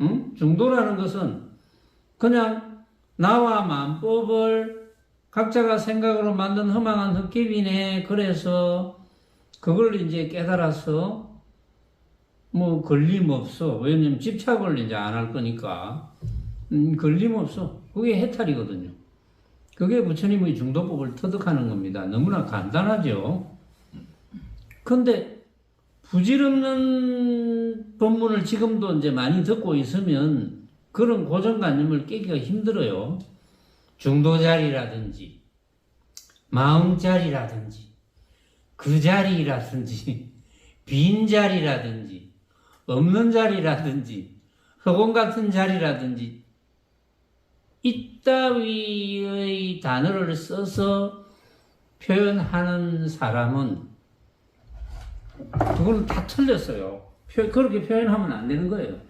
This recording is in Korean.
응? 중도라는 것은 그냥 나와 만법을 각자가 생각으로 만든 허망한 헛개비네. 그래서 그걸 이제 깨달아서 뭐 걸림없어. 왜냐면 집착을 이제 안 할 거니까. 음, 걸림없어. 그게 해탈이거든요. 그게 부처님의 중도법을 터득하는 겁니다. 너무나 간단하죠. 근데 부질없는 법문을 지금도 이제 많이 듣고 있으면 그런 고정관념을 깨기가 힘들어요. 중도자리라든지, 마음자리라든지, 그 자리라든지, 빈자리라든지, 없는 자리라든지, 허공 같은 자리라든지, 이따위의 단어를 써서 표현하는 사람은 그거는 다 틀렸어요. 표- 그렇게 표현하면 안 되는 거예요.